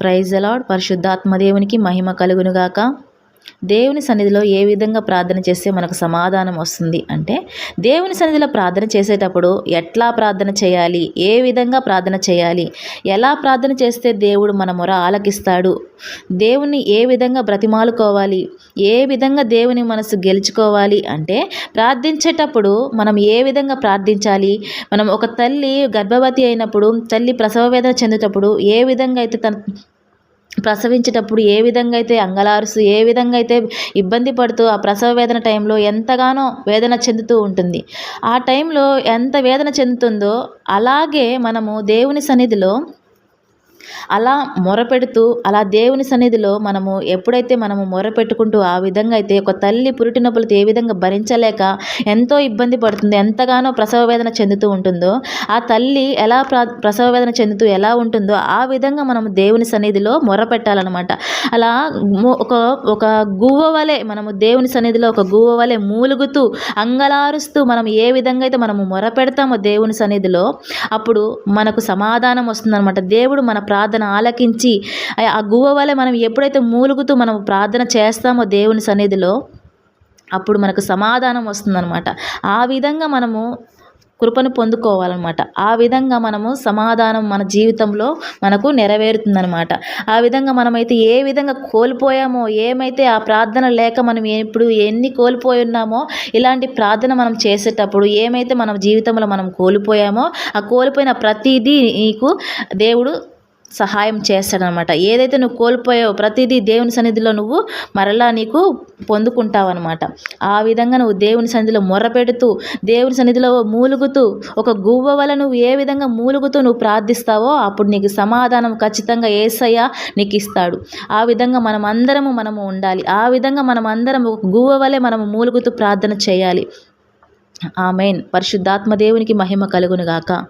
Praise అలాడ్ పరిశుద్ధాత్మ దేవునికి మహిమ కలుగునుగాక. దేవుని సన్నిధిలో ఏ విధంగా ప్రార్థన చేస్తే మనకు సమాధానం వస్తుంది అంటే దేవుని సన్నిధిలో ప్రార్థన చేసేటప్పుడు ఎట్లా ప్రార్థన చేయాలి? ఏ విధంగా ప్రార్థన చేయాలి? ఎలా ప్రార్థన చేస్తే దేవుడు మన మొర ఆలకిస్తాడు? దేవుని ఏ విధంగా బ్రతిమాలుకోవాలి? ఏ విధంగా దేవుని మనసు గెలుచుకోవాలి అంటే ప్రార్థించేటప్పుడు మనం ఏ విధంగా ప్రార్థించాలి? మనం ఒక తల్లి గర్భవతి అయినప్పుడు తల్లి ప్రసవ వేదన చెందేటప్పుడు ఏ విధంగా అయితే తన ప్రసవించేటప్పుడు ఏ విధంగా అయితే అంగలారుస్తూ ఏ విధంగా అయితే ఇబ్బంది పడుతూ ఆ ప్రసవ వేదన టైంలో ఎంతగానో వేదన చెందుతూ ఉంటుంది. ఆ టైంలో ఎంత వేదన చెందుతుందో అలాగే మనము దేవుని సన్నిధిలో అలా మొరపెడుతూ అలా దేవుని సన్నిధిలో మనము ఎప్పుడైతే మనము మొరపెట్టుకుంటూ ఆ విధంగా అయితే ఒక తల్లి పురిటి నొప్పులతో ఏ విధంగా భరించలేక ఎంతో ఇబ్బంది పడుతుంది ఎంతగానో ప్రసవ వేదన చెందుతూ ఉంటుందో ఆ తల్లి ఎలా ప్ర ప్రసవ వేదన చెందుతూ ఎలా ఉంటుందో ఆ విధంగా మనము దేవుని సన్నిధిలో మొరపెట్టాలన్నమాట. అలా ఒక ఒక గువ్వ వలె మనము దేవుని సన్నిధిలో ఒక గువ్వ వలె మూలుగుతూ అంగలారుస్తూ మనం ఏ విధంగా అయితే మనము మొరపెడతామో దేవుని సన్నిధిలో అప్పుడు మనకు సమాధానం వస్తుందన్నమాట. దేవుడు మన ప్రార్థన ఆలకించి ఆ- గువ్వ వలె మనం ఎప్పుడైతే మూలుగుతూ మనం ప్రార్థన చేస్తామో దేవుని సన్నిధిలో అప్పుడు మనకు సమాధానం వస్తుందన్నమాట. ఆ విధంగా మనము కృపను పొందుకోవాలన్నమాట. ఆ విధంగా మనము సమాధానం మన జీవితంలో మనకు నెరవేరుతుందన్నమాట. ఆ విధంగా మనమైతే ఏ విధంగా కోల్పోయామో ఏమైతే ఆ ప్రార్థన లేక మనం ఇప్పుడు ఎన్ని కోల్పోయి ఉన్నామో ఇలాంటి ప్రార్థన మనం చేసేటప్పుడు ఏమైతే మన జీవితంలో మనం కోల్పోయామో ఆ కోల్పోయిన ప్రతిదీ నీకు దేవుడు సహాయం చేస్తాడనమాట. ఏదైతే నువ్వు కోల్పోయావో ప్రతిదీ దేవుని సన్నిధిలో నువ్వు మరలా నీకు పొందుకుంటావన్నమాట ఆ విధంగా నువ్వు దేవుని సన్నిధిలో మొర్రపెడుతూ దేవుని సన్నిధిలో మూలుగుతూ ఒక గువ్వ వల్ల నువ్వు ఏ విధంగా మూలుగుతూ నువ్వు ప్రార్థిస్తావో అప్పుడు నీకు సమాధానం ఖచ్చితంగా ఏసయ్య నీకు ఇస్తాడు. ఆ విధంగా మనం అందరము మనము ఉండాలి. ఆ విధంగా మనం అందరం ఒక గువ్వ వలె మనము మూలుగుతూ ప్రార్థన చేయాలి. ఆమెన్. పరిశుద్ధాత్మ దేవునికి మహిమ కలుగునుగాక.